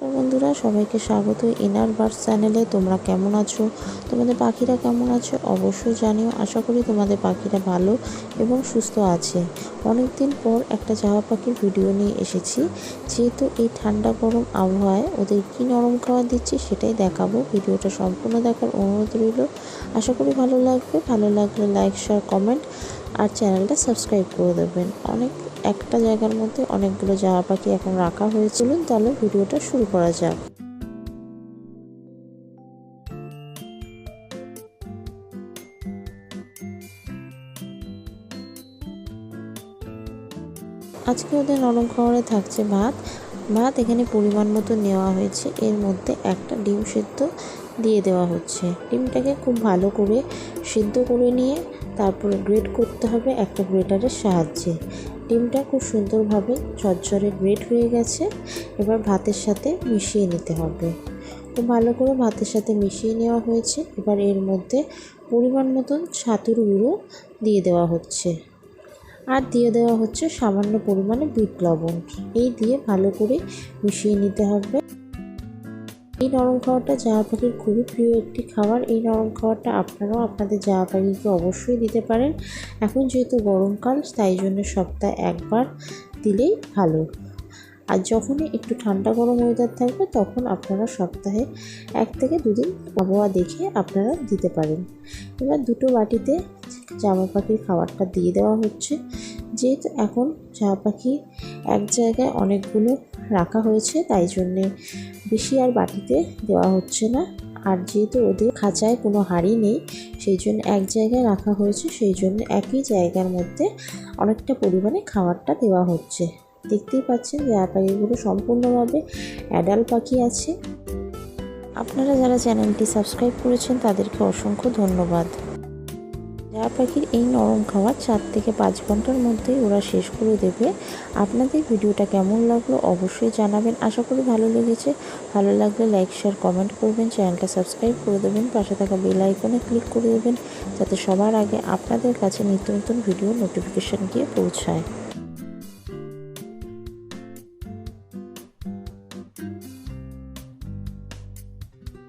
তো বন্ধুরা, সবাইকে স্বাগত ইনার বার্ডস চ্যানেলে। তোমরা কেমন আছো? তোমাদের পাখিরা কেমন আছে? অবশ্যই জানিও। আশা করি তোমাদের পাখিরা ভালো এবং সুস্থ আছে। অনেক দিন পর একটা জামা পাখির ভিডিও নিয়ে এসেছি। যেহেতু এই ঠান্ডা গরম আবহাওয়ায় ওদের কী নরম খাবার দিচ্ছি সেটাই দেখাবো। ভিডিওটা সম্পূর্ণ দেখার অনুরোধ রইল। আশা করি ভালো লাগবে। ভালো লাগলে লাইক শেয়ার কমেন্ট আর চ্যানেলটা সাবস্ক্রাইব করে দেবেন। অনেক, একটা জায়গার মধ্যে অনেকগুলো জামা পাখি এখন রাখা হয়েছিল তাহলে ভিডিওটা শুরু করা যাক। আজকে ওদের নরম খাবারে থাকছে ভাত। ভাত এখানে পরিমাণ মতো নেওয়া হয়েছে। এর মধ্যে একটা ডিম সেদ্ধ দিয়ে দেওয়া হচ্ছে। ডিমটাকে খুব ভালো করে সিদ্ধ করে নিয়ে তারপরে গ্রেট করতে হবে একটা গ্রেটারের সাহায্যে। ডিমটা খুব সুন্দরভাবে ঝরঝরে গ্রেট হয়ে গেছে। এবার ভাতের সাথে মিশিয়ে নিতে হবে। খুব ভালো করে ভাতের সাথে মিশিয়ে নেওয়া হয়েছে। এবার এর মধ্যে পরিমাণ মতন ছাতুর গুঁড়ো দিয়ে দেওয়া হচ্ছে। আর দিয়ে দেওয়া হচ্ছে সামান্য পরিমাণে বিট লবণ। এই দিয়ে ভালো করে মিশিয়ে নিতে হবে। এই নরম খাবারটা জাহা পাখির খুবই প্রিয় একটি খাবার। এই নরম খাবারটা আপনারাও আপনাদের জাহা পাখিকে অবশ্যই দিতে পারেন। এখন যেহেতু গরমকাল, তাই জন্য সপ্তাহে একবার দিলেই ভালো। আর যখনই একটু ঠান্ডা গরম ওয়েদার থাকবে, তখন আপনারা সপ্তাহে এক থেকে দুদিন আবহাওয়া দেখে আপনারা দিতে পারেন। এবার দুটো বাটিতে জামা পাখির খাবারটা দিয়ে দেওয়া হচ্ছে। যেহেতু এখন জামা পাখি এক জায়গায় অনেকগুলো রাখা হয়েছে, তাই জন্যে বেশি আর বাটিতে দেওয়া হচ্ছে না। আর যেহেতু ওদের খাঁচায় কোনো হাড়ি নেই, সেই জন্য এক জায়গায় রাখা হয়েছে, সেই জন্য একই জায়গার মধ্যে অনেকটা পরিমাণে খাবারটা দেওয়া হচ্ছে। দেখতেই পাচ্ছেন যে পাখিগুলো সম্পূর্ণভাবে অ্যাডাল পাখি আছে। আপনারা যারা চ্যানেলটি সাবস্ক্রাইব করেছেন, তাদেরকে অসংখ্য ধন্যবাদ। জায়া পাখির এই নরম খাবার চার থেকে পাঁচ ঘণ্টার মধ্যেই ওরা শেষ করে দেবে। আপনাদের ভিডিওটা কেমন লাগল অবশ্যই জানাবেন। আশা করি ভালো লেগেছে। ভালো লাগলে লাইক শেয়ার কমেন্ট করবেন। চ্যানেলটা সাবস্ক্রাইব করে দেবেন। পাশে থাকা বেল আইকনে ক্লিক করে দেবেন। যাতে সবার আগে আপনাদের কাছে নিত্য নতুন ভিডিও নোটিফিকেশান গিয়ে পৌঁছায়।